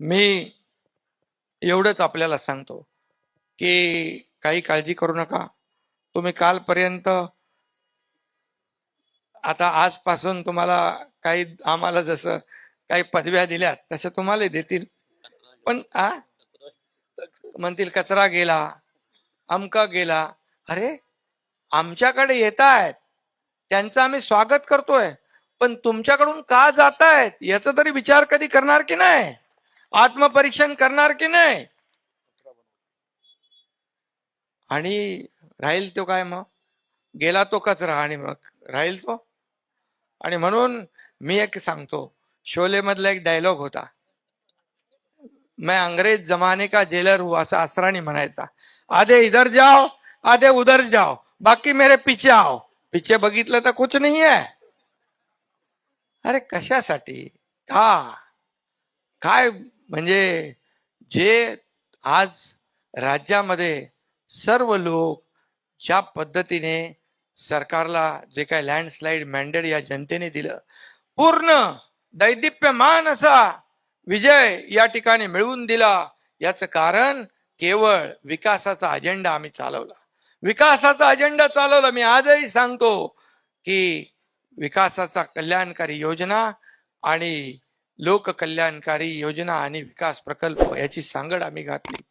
मी एवढंच आपल्याला सांगतो की काही काळजी करू नका. तुम्ही कालपर्यंत आता आजपासून तुम्हाला काही आम्हाला जसं काही पदव्या दिल्या तशा तुम्हाला देतील. पण आ? म्हणतील कचरा गेला अमका गेला. अरे आमच्याकडे येत आहेत त्यांचं आम्ही स्वागत करतोय. पण तुमच्याकडून का जात आहेत याचा तरी विचार कधी करणार की नाही? आत्मपरीक्षण करणार की नाही? आणि राहील तो काय मग? गेला तो कचरा आणि मग राहील तो? आणि म्हणून मी एक सांगतो शोले मधला एक डायलॉग होता. मैं अंग्रेज जमाने का जेलर हूं असं असराणी म्हणायचा. आधे इधर जाओ आधे उधर जाओ बाकी मेरे पीछे आओ. पीछे बघितलं तर कुछ नाही आहे अरे कशासाठी? का? काय म्हणजे जे आज राज्यामध्ये सर्व लोक ज्या पद्धतीने सरकारला जे काय लँडस्लाईड मॅन्डेट या जनतेने दिलं पूर्ण दैदिप्यमान असा विजय या ठिकाणी मिळवून दिला. याचं कारण केवळ विकासाचा अजेंडा आम्ही चालवला. विकासाचा अजेंडा चालवला. मी आजही सांगतो की विकासाचा कल्याणकारी योजना आणि लोककल्याणकारी योजना आणि विकास प्रकल्प याची सांगड आम्ही घातली.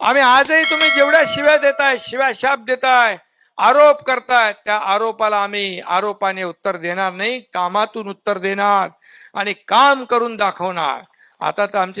आम्ही आजही तुम्ही जेवढ्या शिव्या देताय शिव्या शाप देताय आरोप करताय त्या आरोपाला आम्ही आरोपाने उत्तर देणार नाही कामातून उत्तर देणार आणि काम करून दाखवणार. आता तर आमचे